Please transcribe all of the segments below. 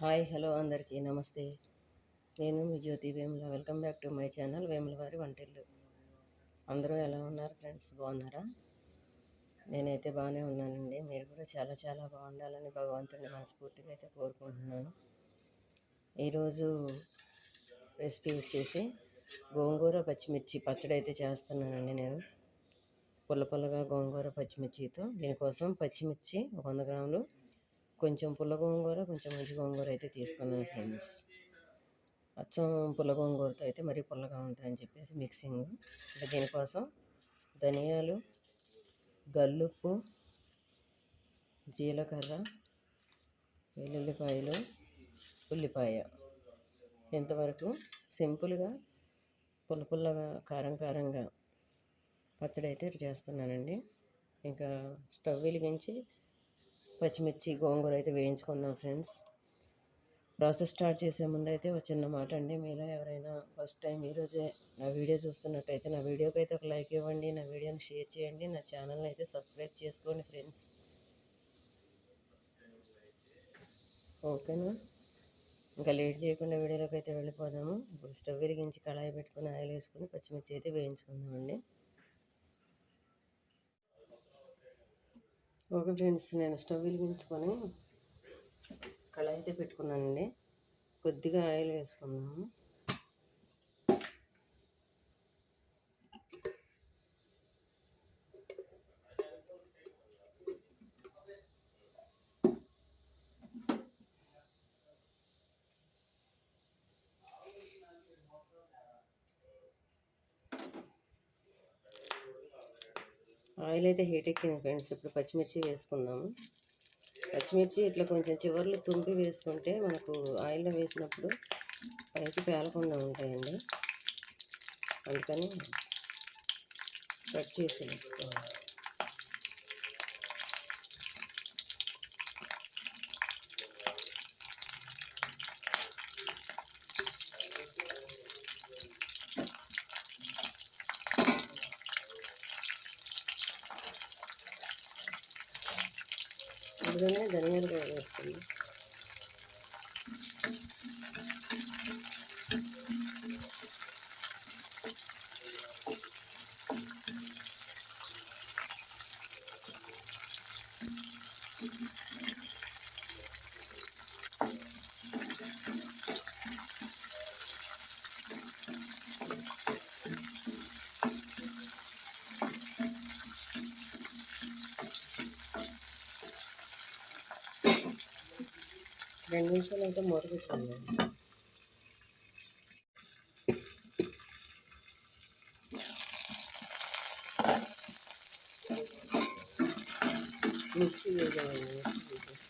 Hi hello అందరికీ నమస్తే. నేను మీ Jyothi Vemula. Welcome back to my channel Vemula వారి వంటిల్లు. అందరూ ఎలా ఉన్నారు ఫ్రెండ్స్? బాగున్నారా? నేనైతే బాగానే ఉన్నానండి. మీరు కూడా చాలా చాలా బాగుండాలని భగవంతుని మనస్ఫూర్తిగా అయితే కోరుకుంటున్నాను. ఈరోజు రెసిపీ వచ్చేసి గోంగూర పచ్చిమిర్చి పచ్చడి అయితే చేస్తున్నానండి నేను. పుల్ల పుల్లగా గోంగూర పచ్చిమిర్చితో. దీనికోసం పచ్చిమిర్చి వంద గ్రాములు కొంచెం పుల్ల గోంగూర కొంచెం మంచి గోంగూర అయితే తీసుకున్నాను ఫ్రెండ్స్. అచ్చం పుల్ల గోంగూరతో అయితే మరీ పుల్లగా ఉంటాయని చెప్పేసి మిక్సింగ్. అంటే దీనికోసం ధనియాలు గల్లుప్పు జీలకర్ర వెల్లుల్లిపాయలు ఉల్లిపాయ. ఇంతవరకు సింపుల్గా పుల్ల పుల్లగా కారం కారంగా పచ్చడి అయితే చేస్తున్నానండి. ఇంకా స్టవ్ వెలిగించి పచ్చిమిర్చి గోంగూర అయితే వేయించుకుందాం ఫ్రెండ్స్. ప్రాసెస్ స్టార్ట్ చేసే ముందు అయితే ఒక చిన్న మాట అండి. మీలో ఎవరైనా ఫస్ట్ టైం ఈరోజే నా వీడియో చూస్తున్నట్టయితే నా వీడియోకి అయితే ఒక లైక్ ఇవ్వండి నా వీడియోని షేర్ చేయండి నా ఛానల్ని అయితే సబ్స్క్రైబ్ చేసుకోండి ఫ్రెండ్స్. ఓకేనా? ఇంకా లేట్ చేయకుండా వీడియోలోకి అయితే వెళ్ళిపోదాము. ఇప్పుడు స్టవ్ వెలిగించి కళాయి పెట్టుకుని ఆయిల్ వేసుకుని పచ్చిమిర్చి అయితే వేయించుకుందామండి. ఓకే ఫ్రెండ్స్ నేను స్టవ్ వెలిగించుకొని కళాయి అయితే పెట్టుకున్నానండి. కొద్దిగా ఆయిల్ వేసుకున్నాము ఆయిల్ అయితే హీట్ ఎక్కింది ఫ్రెండ్స్. ఇప్పుడు పచ్చిమిర్చి వేసుకుందాము పచ్చిమిర్చి ఇట్లా కొంచెం చివర్లు తుంపి వేసుకుంటే మనకు ఆయిల్లో వేసినప్పుడు పైకి పేలకుండా ఉంటాయండి. అందుకని కట్ చేసి వేసుకోవాలి. అందులోనే ధనియాలు కూడా వేసుకుందాం రెండు నిమిషాలు అయితే మూత పెట్టుకుందాం మిక్సీ వేసామండి మిక్సీ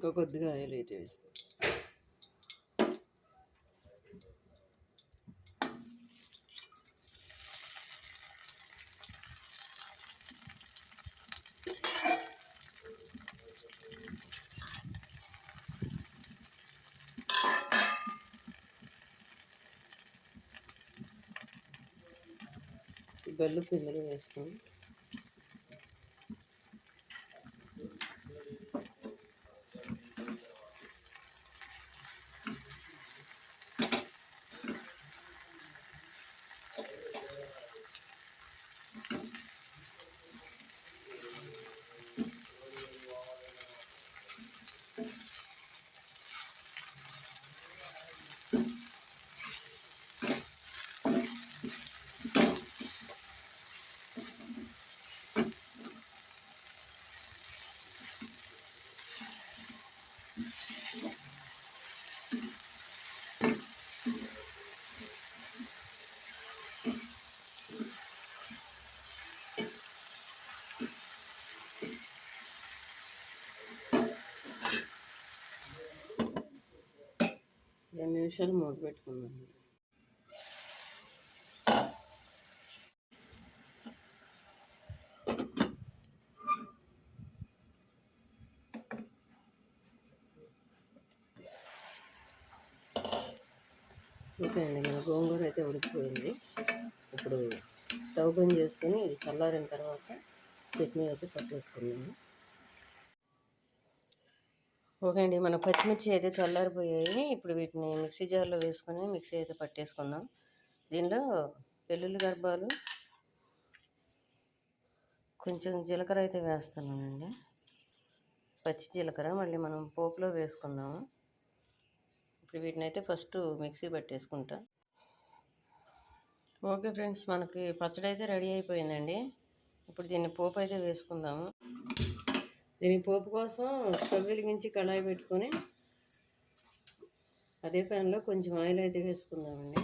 ఇంకా కొద్దిగా ఆయిల్ అయితే వేసుకో బెల్లు పిల్లలు వేసుకొని నిమిషాలు మూత పెట్టుకుందాం ఓకే అండి మన గోంగూర అయితే ఉడికిపోయింది. ఇప్పుడు స్టవ్ బంద్ చేసుకొని ఇది చల్లారిన తర్వాత చట్నీ అయితే పట్టేసుకున్నాము ఓకే అండి మన పచ్చిమిర్చి అయితే చల్లారిపోయాయి. ఇప్పుడు వీటిని మిక్సీ జార్లో వేసుకొని మిక్సీ అయితే పట్టేసుకుందాం. దీనిలో వెల్లుల్లి గర్భాలు కొంచెం జీలకర్ర అయితే వేస్తున్నానండి. పచ్చి జీలకర్ర మళ్ళీ మనం పోపులో వేసుకుందాము. ఇప్పుడు వీటిని అయితే ఫస్ట్ మిక్సీ పట్టేసుకుంటా. ఓకే ఫ్రెండ్స్ మనకి పచ్చడి అయితే రెడీ అయిపోయిందండి. ఇప్పుడు దీన్ని పోపు అయితే వేసుకుందాము. దీని పోపు కోసం స్టవ్ వెలిగించి కళాయి పెట్టుకొని అదే ప్యాన్లో కొంచెం ఆయిల్ అయితే వేసుకుందామండి.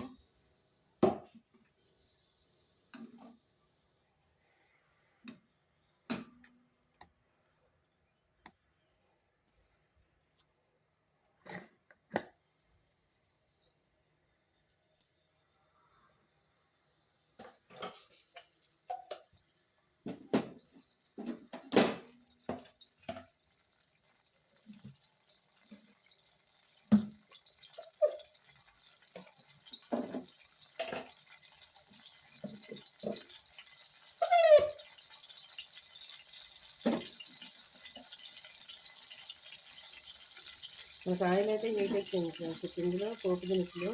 మనకు ఆయిల్ అయితే యూజ్ ఎక్కింది ఫ్రెండ్స్ ఇందులో పోపు దినుసులు.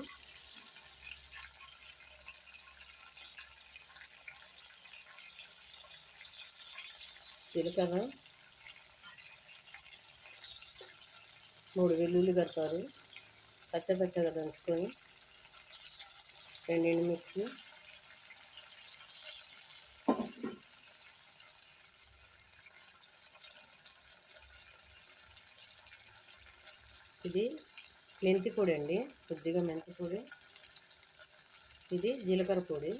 జీలకర్ర. మూడు వెల్లుల్లి కడతారు పచ్చపచ్చగా దంచుకొని రెండు ఎండుమిర్చి. ఇది మెంతి పొడి అండి కొద్దిగా మెంతి పొడి. ఇది జీలకర్ర పొడి.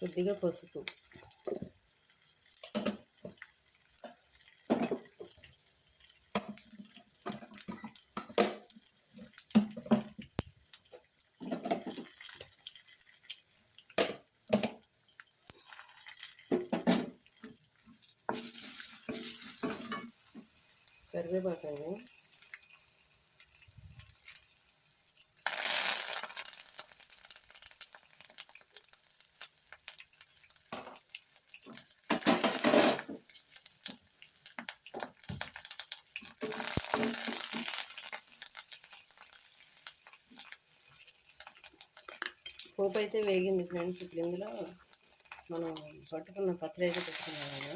కొద్దిగా పసుపు. కరివేపాకు పోపు అయితే వేగింది ఫ్రెండ్స్ ఇప్పుడు ఇందులో మనం పట్టుకున్న పచ్చడి అయితే పెట్టుకున్నాము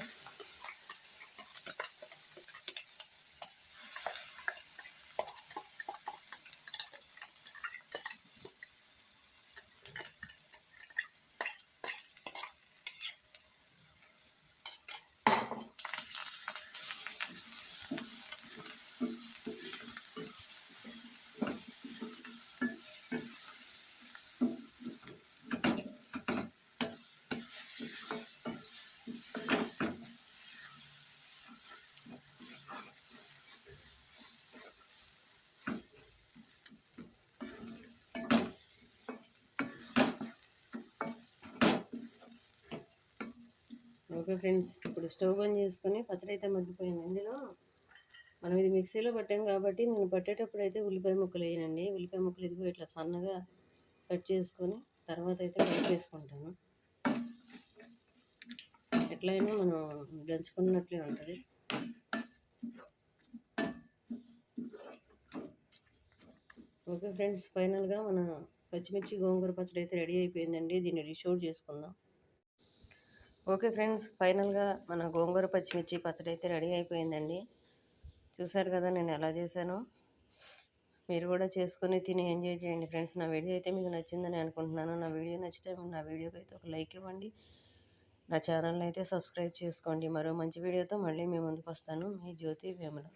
ఓకే ఫ్రెండ్స్ ఇప్పుడు స్టవ్ ఆన్ చేసుకొని పచ్చడి అయితే మగ్గిపోయింది. ఇందులో మనం ఇది మిక్సీలో పట్టాం కాబట్టి నేను పట్టేటప్పుడు అయితే ఉల్లిపాయ ముక్కలు వేయనండి. ఉల్లిపాయ ముక్కలు ఇదిగో ఇట్లా సన్నగా కట్ చేసుకొని తర్వాత అయితే కట్ చేసుకుంటాను. ఎట్లయినా మనం దంచుకున్నట్లే ఉంటుంది. ఓకే ఫ్రెండ్స్ ఫైనల్గా మన పచ్చిమిర్చి గోంగూర పచ్చడి అయితే రెడీ అయిపోయిందండి. దీన్ని రిషోర్ చేసుకుందాం. ఓకే ఫ్రెండ్స్ ఫైనల్గా మన గోంగూర పచ్చిమిర్చి పచ్చడి అయితే రెడీ అయిపోయిందండి. చూసారు కదా నేను ఎలా చేశాను. మీరు కూడా చేసుకొని తిని ఎంజాయ్ చేయండి ఫ్రెండ్స్. నా వీడియో అయితే మీకు నచ్చిందని అనుకుంటున్నాను. నా వీడియో నచ్చితే నా వీడియోకి అయితే ఒక లైక్ ఇవ్వండి. నా ఛానల్ని అయితే సబ్స్క్రైబ్ చేసుకోండి. మరో మంచి వీడియోతో మళ్ళీ మీ ముందుకు వస్తాను. మీ జ్యోతి వేముల.